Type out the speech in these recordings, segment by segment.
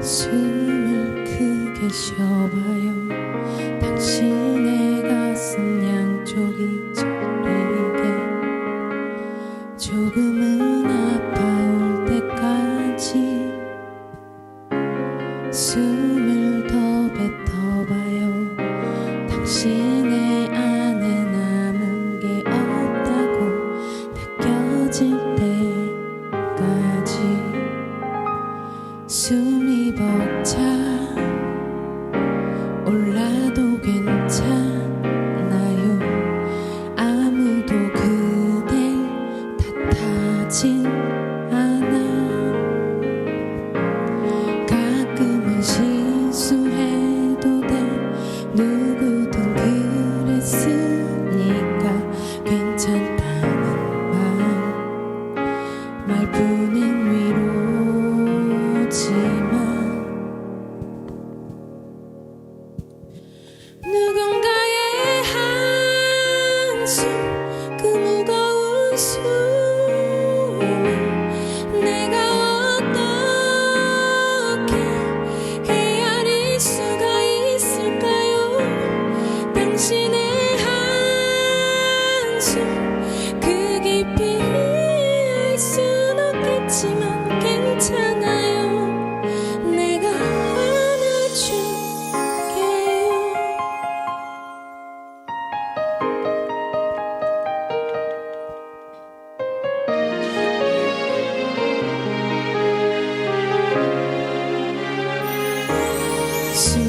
숨을 크게 쉬어봐요. 당신의 가슴 양쪽이 저리게. 조금은 아파올 때까지 숨 올라도 괜찮나요. 아무도 그댈 탓하진 않아. 가끔은 실수해도 돼. 누구든 그랬으니까 괜찮다는 말 말뿐인 위로지 숨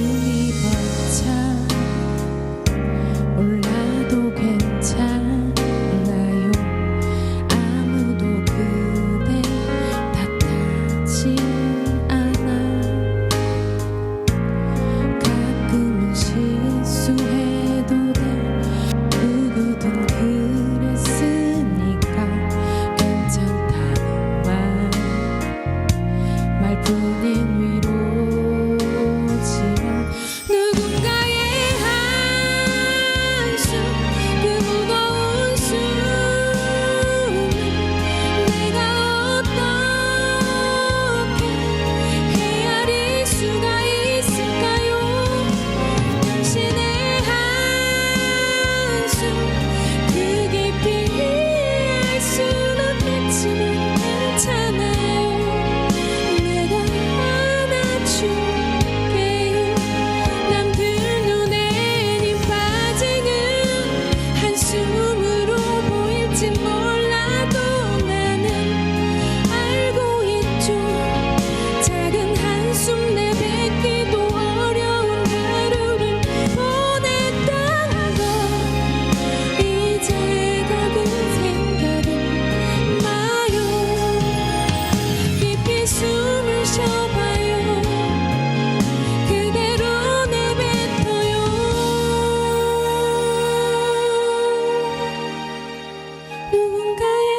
누군가의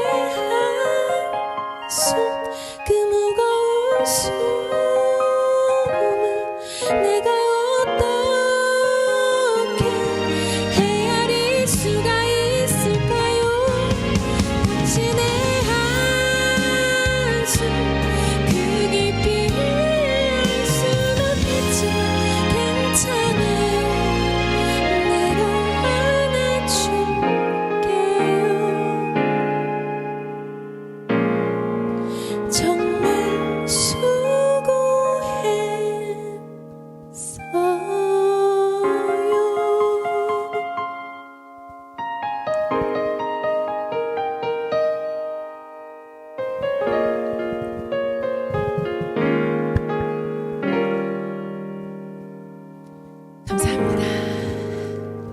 한숨 그